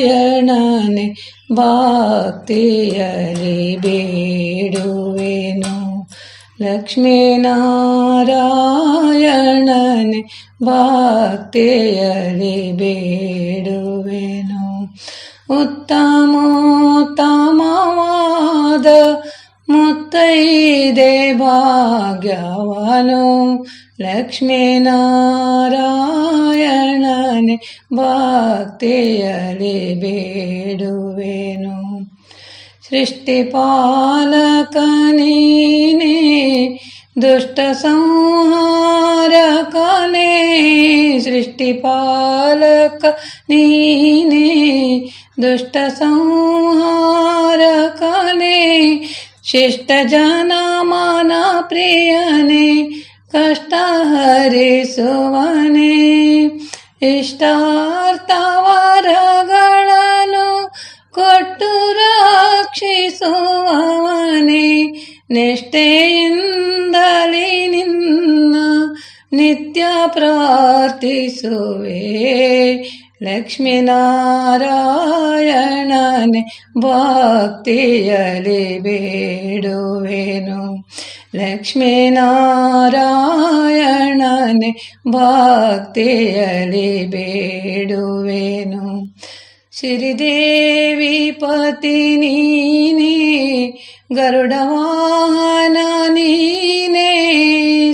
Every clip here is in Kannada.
ಲಕ್ಷ್ಮೀನಾರಾಯಣನೆ ಭಕ್ತಿಯಲಿ ಬೇಡುವೆನು. ಲಕ್ಷ್ಮೀನಾರಾಯಣನೆ ಭಕ್ತಿಯಲಿ ಬೇಡುವೆನು. ಉತ್ತಮೋತ್ತಮವಾದ ಮುತ್ತೈದೆ ಭಾಗ್ಯವನು ಲಕ್ಷ್ಮೀನಾರಾಯಣನೆ ಭಕ್ತಿಯಲಿ ಬೇಡುವೆನು ಸೃಷ್ಟಿಪಾಲಕ ನೀನೇ ದುಷ್ಟ ಸಂಹಾರಕನೇ ಸೃಷ್ಟಿಪಾಲಕ ನೀನೇ ದುಷ್ಟ ಸಂಹಾರಕನೇ ಶಿಷ್ಟ ಜನ ಮನ ಪ್ರಿಯನೇ ಕಷ್ಟ ಹರಿಸುವನೇ ಇಷ್ಟಾರ್ಥವರಗಳನ್ನು ಕೊಟ್ಟು ರಕ್ಷಿಸುವವನೇ. ನಿಷ್ಠೆಯಿಂದಲೇ ನಿನ್ನ ನಿತ್ಯ ಪ್ರಾರ್ಥಿಸುವೆ. ಲಕ್ಷ್ಮೀನಾರಾಯಣನೆ ಭಕ್ತಿಯಲಿ ಬೇಡುವೆನು. ಲಕ್ಷ್ಮೀನಾರಾಯಣನೆ ಭಕ್ತಿಯಲಿ ಬೇಡುವೆನು. ಶ್ರೀದೇವಿ ಪತಿ ನೀನೇ ಗರುಡವಾಹನ ನೀನೇ.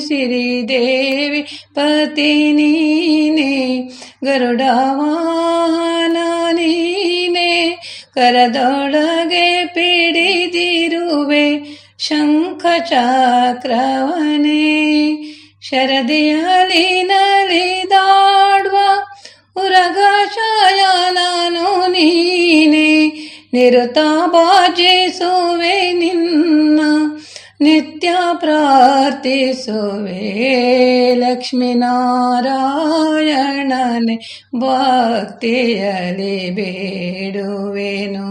ಶ್ರೀದೇವಿ ಪತಿ ನೀನೇ ಗರುಡವಾಹನ ಕರದೊಳಗೆ ಪಿಡಿದಿರುವೆ ಶಂಖ ಚಕ್ರವನೇ ಶರದಿಯಲ್ಲಿ ನಲಿದಾಡುವ ಉರಗ ನಾನು ನೀನೆ. ನಿರುತ ಬಾಜಿಸುವೆ ನಿನ್ನ नित्याप्रातिसुवे लक्ष्मी नारायणन् भक्तियले भेडुवेणु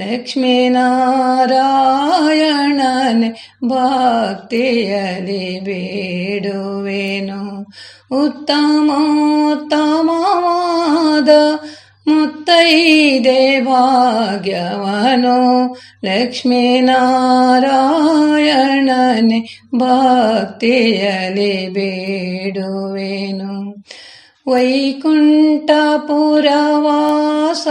लक्ष्मी नारायणन् भक्तियले भेडुवेणु उत्तमोत्तम ಮುತ್ತೈದೆ ಭಾಗ್ಯವನು ಲಕ್ಷ್ಮೀನಾರಾಯಣನೆ ಭಕ್ತಿಯಲಿ ಬೇಡುವೆನು. ವೈಕುಂಠಪುರವಾಸ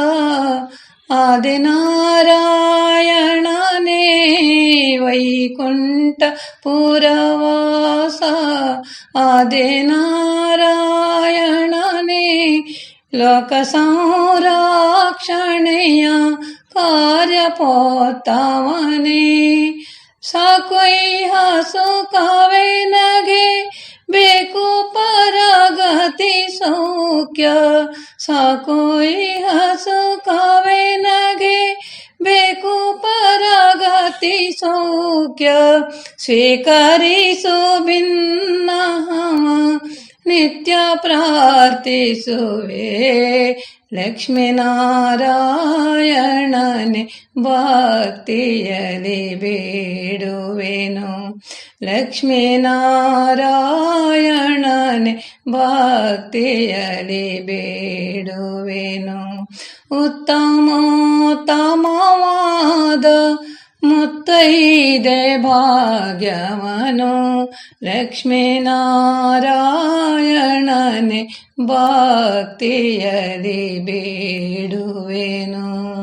ಆದಿನಾರಾಯಣನೇ ವೈಕುಂಠಪುರವಾಸ ಆದಿನಾರಾಯಣನೇ लोकसंरक्षणय कार्यपोत्तमने सकुह सुखवे नगे, बेकु परगति सौख्य। सकुह सुखवे नगे, बेकु परगति सौख्य। स्वीकारी भिन्नः ಭಿನ್ನ ನಿತ್ಯ ಪ್ರಾರ್ಥಿಸುವೆ ಲಕ್ಷ್ಮೀನಾರಾಯಣನೆ ಭಕ್ತಿಯಲಿ ಬೇಡುವೆನು ಲಕ್ಷ್ಮೀನಾರಾಯಣನೆ ಭಕ್ತಿಯಲಿ ಬೇಡುವೆನು ಉತ್ತಮೋತ್ತಮವಾದ ಮುತ್ತೈದೆ ಭಾಗ್ಯವನು ಲಕ್ಷ್ಮೀನಾರಾಯಣನೆ ಭಕ್ತಿಯಲಿ ಬೇಡುವೆನು.